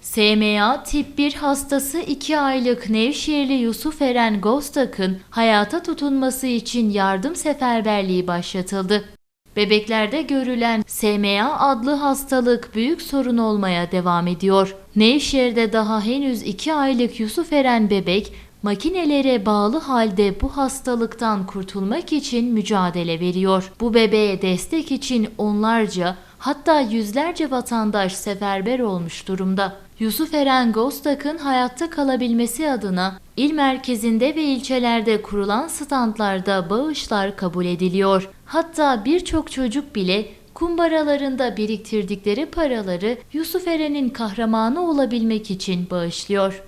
SMA tip 1 hastası 2 aylık Nevşehirli Yusuf Eren Gostak'ın hayata tutunması için yardım seferberliği başlatıldı. Bebeklerde görülen SMA adlı hastalık büyük sorun olmaya devam ediyor. Nevşehir'de daha henüz 2 aylık Yusuf Eren bebek makinelere bağlı halde bu hastalıktan kurtulmak için mücadele veriyor. Bu bebeğe destek için onlarca hatta yüzlerce vatandaş seferber olmuş durumda. Yusuf Eren Gostak'ın hayatta kalabilmesi adına il merkezinde ve ilçelerde kurulan standlarda bağışlar kabul ediliyor. Hatta birçok çocuk bile kumbaralarında biriktirdikleri paraları Yusuf Eren'in kahramanı olabilmek için bağışlıyor.